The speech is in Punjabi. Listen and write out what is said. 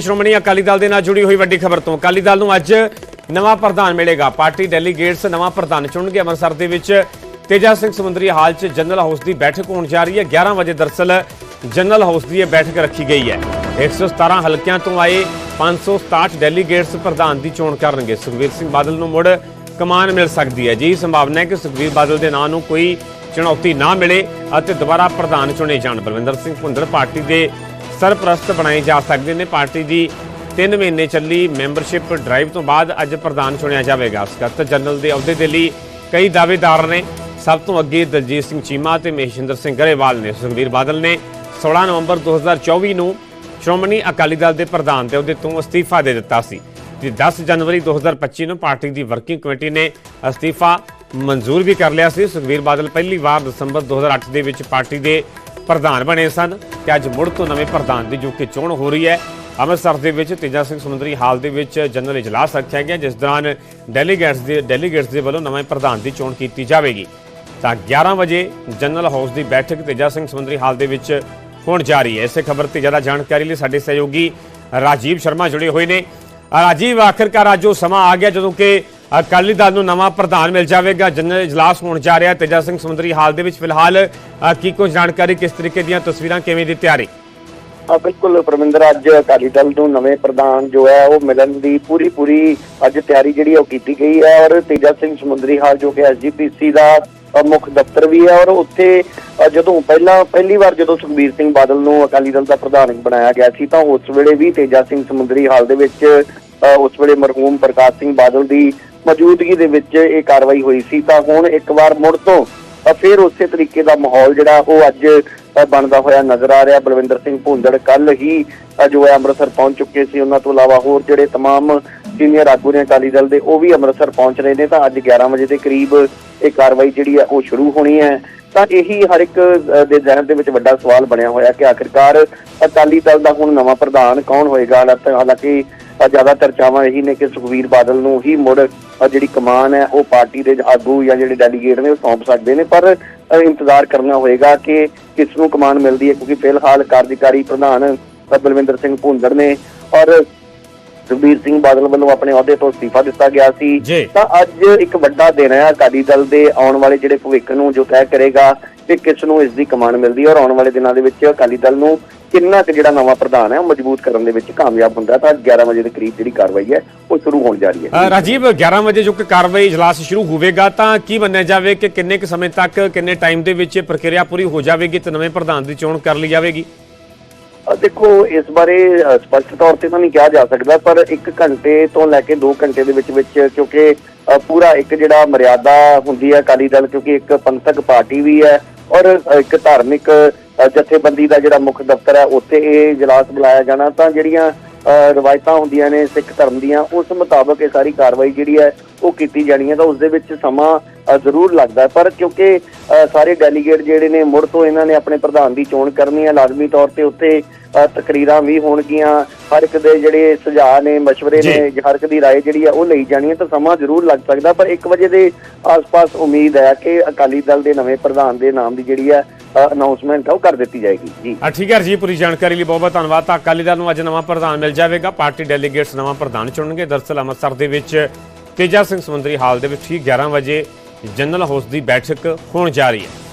ਸ਼੍ਰੋਮਣੀ ਅਕਾਲੀ ਦਲ ਦੇ ਨਾਲ ਜੁੜੀ ਹੋਈ ਵੱਡੀ ਖਬਰ ਤੋਂ। ਅਕਾਲੀ ਦਲ ਨੂੰ ਅੱਜ ਨਵਾਂ ਪ੍ਰਧਾਨ ਮਿਲੇਗਾ। ਪਾਰਟੀ ਡੈਲੀਗੇਟਸ ਨਵਾਂ ਪ੍ਰਧਾਨ ਚੁਣਨਗੇ। ਅੰਮ੍ਰਿਤਸਰ ਦੇ ਵਿੱਚ ਤੇਜਾ ਸਿੰਘ ਸਮੁੰਦਰੀ ਹਾਲ 'ਚ ਜਨਰਲ ਹਾਊਸ ਦੀ ਬੈਠਕ ਹੋਣ ਜਾ ਰਹੀ ਹੈ। 11 ਵਜੇ ਦਰਸਲ ਜਨਰਲ ਹਾਊਸ ਦੀ ਇਹ ਬੈਠਕ ਰੱਖੀ ਗਈ ਹੈ। 117 ਹਲਕਿਆਂ ਤੋਂ ਆਏ 567 ਡੈਲੀਗੇਟਸ ਪ੍ਰਧਾਨ ਦੀ ਚੋਣ ਕਰਨਗੇ। ਸੁਖਬੀਰ ਸਿੰਘ ਬਾਦਲ ਨੂੰ ਮੁੜ ਕਮਾਨ ਮਿਲ ਸਕਦੀ ਹੈ। ਜੀ, ਸੰਭਾਵਨਾ ਹੈ ਕਿ ਸੁਖਬੀਰ ਬਾਦਲ ਦੇ ਨਾਂ ਨੂੰ ਕੋਈ ਚੁਣੌਤੀ ਨਾ ਮਿਲੇ ਅਤੇ ਦੁਬਾਰਾ ਪ੍ਰਧਾਨ ਚੁਣੇ ਜਾਣ। ਬਲਵਿੰਦਰ ਸਿੰਘ ਭੁੰਦੜ ਪਾਰਟੀ ਦੇ ਸਰਪ੍ਰਸਤ ਬਣਾਏ ਜਾ ਸਕਦੇ ਨੇ। ਪਾਰਟੀ ਦੀ 3 ਮਹੀਨੇ ਚੱਲੀ ਮੈਂਬਰਸ਼ਿਪ ਡਰਾਈਵ ਤੋਂ ਬਾਅਦ ਅੱਜ ਪ੍ਰਧਾਨ ਚੁਣਿਆ ਜਾਵੇਗਾ। ਸਕੱਤਰ ਜਨਰਲ ਦੇ ਅਹੁਦੇ ਦੇ ਲਈ ਕਈ ਦਾਅਵੇਦਾਰ ਨੇ। ਸਭ ਤੋਂ ਅੱਗੇ ਦਲਜੀਤ ਸਿੰਘ ਚੀਮਾ ਤੇ ਮਹੇਸ਼ਿੰਦਰ ਸਿੰਘ ਗਰੇਵਾਲ ਨੇ। ਸੁਖਬੀਰ ਬਾਦਲ ਨੇ 16 ਨਵੰਬਰ 2024 ਨੂੰ ਸ਼੍ਰੋਮਣੀ ਅਕਾਲੀ ਦਲ ਦੇ ਪ੍ਰਧਾਨ ਦੇ ਅਹੁਦੇ ਤੋਂ ਅਸਤੀਫਾ ਦੇ ਦਿੱਤਾ ਸੀ। ਤੇ 10 ਜਨਵਰੀ 2025 ਨੂੰ ਪਾਰਟੀ ਦੀ ਵਰਕਿੰਗ ਕਮੇਟੀ ਨੇ ਅਸਤੀਫਾ ਮਨਜ਼ੂਰ ਵੀ ਕਰ ਲਿਆ ਸੀ। ਸੁਖਬੀਰ ਬਾਦਲ ਪਹਿਲੀ ਵਾਰ ਦਸੰਬਰ 2008 ਦੇ ਵਿੱਚ ਪਾਰਟੀ ਦੇ ਪ੍ਰਧਾਨ ਬਣੇ ਸਨ ਤੇ ਅੱਜ ਮੁੜ ਤੋਂ ਨਵੇਂ ਪ੍ਰਧਾਨ ਦੀ ਜੋ ਕਿ ਚੋਣ ਹੋ ਰਹੀ ਹੈ, ਅੰਮ੍ਰਿਤਸਰ ਦੇ ਵਿੱਚ ਤੇਜਾ ਸਿੰਘ ਸਮੁੰਦਰੀ ਹਾਲ ਦੇ ਵਿੱਚ ਜਨਰਲ ਇਜਲਾਸ ਰੱਖਿਆ ਗਿਆ, ਜਿਸ ਦੌਰਾਨ ਡੈਲੀਗੇਟਸ ਦੇ ਡੈਲੀਗੇਟਸ ਦੇ ਵੱਲੋਂ ਨਵੇਂ ਪ੍ਰਧਾਨ ਦੀ ਚੋਣ ਕੀਤੀ ਜਾਵੇਗੀ। ਤਾਂ 11 ਵਜੇ ਜਨਰਲ ਹਾਊਸ ਦੀ ਬੈਠਕ ਤੇਜਾ ਸਿੰਘ ਸਮੁੰਦਰੀ ਹਾਲ ਦੇ ਵਿੱਚ ਹੋਣ ਜਾ ਰਹੀ ਹੈ। ਇਸੇ ਖਬਰ ਤੇ ਜ਼ਿਆਦਾ ਜਾਣਕਾਰੀ ਲਈ ਸਾਡੇ ਸਹਿਯੋਗੀ ਰਾਜੀਵ ਸ਼ਰਮਾ ਜੁੜੇ ਹੋਏ ਨੇ। ਰਾਜੀਵ, ਆਖਰਕਾਰ ਅੱਜ ਉਹ ਸਮਾਂ ਆ ਗਿਆ ਜਦੋਂ ਕਿ ਅਕਾਲੀ ਦਲ ਨੂੰ ਨਵਾਂ ਪ੍ਰਧਾਨ ਮਿਲ ਜਾਵੇਗਾ ਜਨਰਲ ਇਜਲਾਸ ਹੋਣ ਜਾ ਰਿਹਾ ਤੇਜਾ ਸਿੰਘ ਸਮੁੰਦਰੀ ਹਾਲ ਦੇ ਵਿੱਚ ਫਿਲਹਾਲ ਕੀ ਕੁਝ ਜਾਣਕਾਰੀ, ਕਿਸ ਤਰੀਕੇ ਦੀਆਂ ਤਸਵੀਰਾਂ, ਕਿਵੇਂ ਦੀ ਤਿਆਰੀ? ਬਿਲਕੁਲ ਪਰਮਿੰਦਰ, ਅੱਜ ਅਕਾਲੀ ਦਲ ਨੂੰ ਨਵੇਂ ਪ੍ਰਧਾਨ ਜੋ ਹੈ, ਉਹ ਮਿਲਣ ਦੀ ਪੂਰੀ ਪੂਰੀ ਅੱਜ ਤਿਆਰੀ ਜਿਹੜੀ ਉਹ ਕੀਤੀ ਗਈ ਹੈ। ਔਰ ਤੇਜਾ ਸਿੰਘ ਸਮੁੰਦਰੀ ਹਾਲ ਜੋ ਕਿ ਐਸਜੀਪੀਸੀ ਦਾ ਮੁੱਖ ਦਫ਼ਤਰ ਵੀ ਹੈ। ਔਰ ਉੱਥੇ ਜਦੋਂ ਪਹਿਲਾਂ, ਪਹਿਲੀ ਵਾਰ ਜਦੋਂ ਸੁਖਬੀਰ ਸਿੰਘ ਬਾਦਲ ਨੂੰ ਅਕਾਲੀ ਦਲ ਦਾ ਪ੍ਰਧਾਨ ਬਣਾਇਆ ਗਿਆ ਸੀ, ਤਾਂ ਉਸ ਵੇਲੇ ਵੀ ਤੇਜਾ ਸਿੰਘ ਸਮੁੰਦਰੀ ਹਾਲ ਦੇ ਵਿੱਚ ਉਸ ਵੇਲੇ ਮਰਹੂਮ ਪ੍ਰਕਾਸ਼ ਸਿੰਘ ਬਾਦਲ ਦੀ ਮੌਜੂਦਗੀ ਦੇ ਵਿੱਚ ਇਹ ਕਾਰਵਾਈ ਹੋਈ ਸੀ ਤਾਂ ਹੁਣ ਇੱਕ ਵਾਰ ਮੁੜ ਤੋਂ ਅ, ਫਿਰ ਉਸੇ ਤਰੀਕੇ ਦਾ ਮਾਹੌਲ ਜਿਹੜਾ ਉਹ ਅੱਜ ਅ, ਬਣਦਾ ਹੋਇਆ ਨਜ਼ਰ ਆ ਰਿਹਾ ਬਲਵਿੰਦਰ ਸਿੰਘ ਭੁੰਦੜ ਕੱਲ ਹੀ ਅ, ਜੋ ਹੈ ਅੰਮ੍ਰਿਤਸਰ ਪਹੁੰਚ ਚੁੱਕੇ ਸੀ ਉਹਨਾਂ ਤੋਂ ਇਲਾਵਾ ਹੋਰ ਜਿਹੜੇ तमाम ਸੀਨੀਅਰ ਆਗੂ ਨੇ ਅਕਾਲੀ ਦਲ ਦੇ ਉਹ ਵੀ ਅੰਮ੍ਰਿਤਸਰ ਪਹੁੰਚ ਰਹੇ ਨੇ ਤਾਂ ਅੱਜ 11 ਵਜੇ ਦੇ ਕਰੀਬ ਇਹ ਕਾਰਵਾਈ ਜਿਹੜੀ ਹੈ ਉਹ ਸ਼ੁਰੂ ਹੋਣੀ ਹੈ ਤਾਂ ਇਹੀ ਹਰ ਇੱਕ ਅ, ਦੇ ਜ਼ਿਹਨ ਦੇ ਵਿੱਚ ਵੱਡਾ ਸਵਾਲ ਬਣਿਆ ਹੋਇਆ ਕਿ ਆਖਿਰਕਾਰ ਅਕਾਲੀ ਦਲ ਦਾ ਹੁਣ ਨਵਾਂ ਪ੍ਰਧਾਨ ਕੌਣ ਹੋਏਗਾ ਹਾਲਾਂਕਿ- ਹਾਲਾਂਕਿ ਅ, ਜ਼ਿਆਦਾ ਚਰਚਾਵਾਂ ਇਹੀ ਨੇ ਕਿ ਸੁਖਵੀਰ ਬਾਦਲ ਨੂੰ ਹੀ ਮੁੜ ਅ, ਜਿਹੜੀ ਕਮਾਨ ਹੈ, ਉਹ ਪਾਰਟੀ ਦੇ ਆਗੂ ਜਾਂ ਜਿਹੜੇ ਡੈਲੀਗੇਟ ਨੇ, ਉਹ ਸੌਂਪ ਸਕਦੇ ਨੇ, ਪਰ ਇੰਤਜ਼ਾਰ ਕਰਨਾ ਹੋਏਗਾ ਕਿ ਕਿਸ ਨੂੰ ਕਮਾਨ ਮਿਲਦੀ ਹੈ, ਕਿਉਂਕਿ ਫਿਲਹਾਲ ਕਾਰਜਕਾਰੀ ਪ੍ਰਧਾਨ ਬਲਵਿੰਦਰ ਸਿੰਘ ਭੁੰਦੜ ਨੇ ਔਰ ਸੁਖਬੀਰ ਸਿੰਘ ਬਾਦਲ ਵੱਲੋਂ ਆਪਣੇ ਅਹੁਦੇ ਤੋਂ ਅਸਤੀਫਾ ਦਿੱਤਾ ਗਿਆ ਸੀ। ਤਾਂ ਅੱਜ ਇੱਕ ਵੱਡਾ ਦਿਨ ਹੈ ਅਕਾਲੀ ਦਲ ਦੇ ਆਉਣ ਵਾਲੇ ਜਿਹੜੇ ਭਵਿੱਖ ਨੂੰ ਜੋ ਤੈਅ ਕਰੇਗਾ ਕਿ ਕਿਸ ਨੂੰ ਇਸ ਦੀ ਕਮਾਨ ਮਿਲਦੀ ਹੈ ਔਰ ਆਉਣ ਵਾਲੇ ਦਿਨਾਂ ਦੇ ਵਿੱਚ ਅਕਾਲੀ ਦਲ ਨੂੰ ਕਿੰਨਾ ਕੁ ਜਿਹੜਾ ਨਵਾਂ ਪ੍ਰਧਾਨ ਹੈ ਉਹ ਮਜ਼ਬੂਤ ਕਰਨ ਦੇ ਵਿੱਚ ਕਾਮਯਾਬ ਹੁੰਦਾ। ਤਾਂ ਅੱਜ 11 ਵਜੇ ਦੇ ਕਰੀਬ ਜਿਹੜੀ ਕਾਰਵਾਈ ਹੈ ਉਹ ਸ਼ੁਰੂ ਹੋਣ ਜਾ ਰਹੀ ਹੈ ਰਾਜੀਵ 11 ਵਜੇ ਜੋ ਕਿ ਕਾਰਵਾਈ ਇਜਲਾਸ ਸ਼ੁਰੂ ਹੋਵੇਗਾ ਤਾਂ ਕੀ ਮੰਨਿਆ ਜਾਵੇ ਕਿ ਕਿੰਨੇ ਕੁ ਸਮੇਂ ਤੱਕ ਕਿੰਨੇ ਟਾਈਮ ਦੇ ਵਿੱਚ ਇਹ ਪ੍ਰਕਿਰਿਆ ਪੂਰੀ ਹੋ ਜਾਵੇਗੀ ਤੇ ਨਵੇਂ ਪ੍ਰਧਾਨ ਦੀ ਚੋਣ ਕਰ ਲਈ ਜਾਵੇਗੀ ਦੇਖੋ, ਇਸ ਬਾਰੇ ਸਪਸ਼ਟ ਤੌਰ ਤੇ ਤਾਂ ਨਹੀਂ ਕਿਹਾ ਜਾ ਸਕਦਾ, ਪਰ 1 ਘੰਟੇ ਤੋਂ ਲੈ ਕੇ 2 ਘੰਟੇ ਦੇ ਵਿੱਚ ਵਿੱਚ, ਕਿਉਂਕਿ ਪੂਰਾ ਇੱਕ ਜਿਹੜਾ ਮਰਿਆਦਾ ਹੁੰਦੀ ਹੈ ਅਕਾਲੀ ਦਲ, ਕਿਉਂਕਿ ਇੱਕ ਪੰਥਕ ਪਾਰਟੀ ਵੀ ਹੈ ਔਰ ਇੱਕ ਧਾਰਮਿਕ ਜਥੇਬੰਦੀ ਦਾ ਜਿਹੜਾ ਮੁੱਖ ਦਫ਼ਤਰ ਹੈ, ਉੱਥੇ ਇਹ ਇਜਲਾਸ ਬੁਲਾਇਆ ਜਾਣਾ, ਤਾਂ ਜਿਹੜੀਆਂ ਰਵਾਇਤਾਂ ਹੁੰਦੀਆਂ ਨੇ ਸਿੱਖ ਧਰਮ ਦੀਆਂ ਉਸ ਮੁਤਾਬਕ ਇਹ ਸਾਰੀ ਕਾਰਵਾਈ ਜਿਹੜੀ ਹੈ ਉਹ ਕੀਤੀ ਜਾਣੀ ਹੈ ਤਾਂ ਉਸ ਦੇ ਵਿੱਚ ਸਮਾਂ ਅ, ਜ਼ਰੂਰ ਲੱਗਦਾ ਹੈ। ਪਰ ਕਿਉਂਕਿ ਅ, ਸਾਰੇ ਡੈਲੀਗੇਟ ਜਿਹੜੇ ਨੇ ਮੁੜ ਤੋਂ ਇਹਨਾਂ ਨੇ ਆਪਣੇ ਪ੍ਰਧਾਨ ਦੀ ਚੋਣ ਕਰਨੀ ਹੈ ਲਾਜ਼ਮੀ ਤੌਰ ਤੇ ਉੱਥੇ ਅ, ਤਕਰੀਰਾਂ ਵੀ ਹੋਣਗੀਆਂ ਹਰ ਇੱਕ ਦੇ ਜਿਹੜੇ ਸੁਝਾਅ ਨੇ ਮਸ਼ਵਰੇ ਜੀ। ਨੇ ਹਰ ਇੱਕ ਦੀ رائے ਜਿਹੜੀ ਹੈ ਉਹ ਲਈ ਜਾਣੀ ਹੈ ਤਾਂ ਸਮਾਂ ਜ਼ਰੂਰ ਲੱਗ ਸਕਦਾ ਪਰ 1 ਵਜੇ ਦੇ ਆਸ-ਪਾਸ ਉਮੀਦ ਹੈ ਕਿ ਅਕਾਲੀ ਦਲ ਦੇ ਨਵੇਂ ਪ੍ਰਧਾਨ ਦੇ ਨਾਮ ਦੀ ਜਿਹੜੀ ਹੈ ਅਨਾਉਂਸਮੈਂਟ ਉਹ ਕਰ ਦਿੱਤੀ ਜਾਏਗੀ, ਜੀ। ਆ ਠੀਕ ਹੈ ਜੀ, ਪੂਰੀ ਜਾਣਕਾਰੀ ਲਈ ਬਹੁਤ ਬਹੁਤ ਧੰਨਵਾਦ। ਤਾਂ ਅਕਾਲੀ ਦਲ ਨੂੰ ਅੱਜ ਨਵਾਂ ਪ੍ਰਧਾਨ ਮਿਲ ਜਾਵੇਗਾ। ਪਾਰਟੀ ਡੈਲੀਗੇਟਸ ਨਵਾਂ ਪ੍ਰਧਾਨ ਚੁਣਨਗੇ। ਦਰਸਲ ਅੰਮ੍ਰਿਤਸਰ ਦੇ ਵਿੱਚ ਤੇਜਾ ਸਿੰਘ ਸਮੁੰਦਰੀ ਹਾਲ ਦੇ ਵਿੱਚ ਠੀਕ 11 ਵਜੇ ਜਨਰਲ ਹਾਊਸ ਦੀ ਬੈਠਕ ਹੋਣ ਜਾ ਰਹੀ ਹੈ।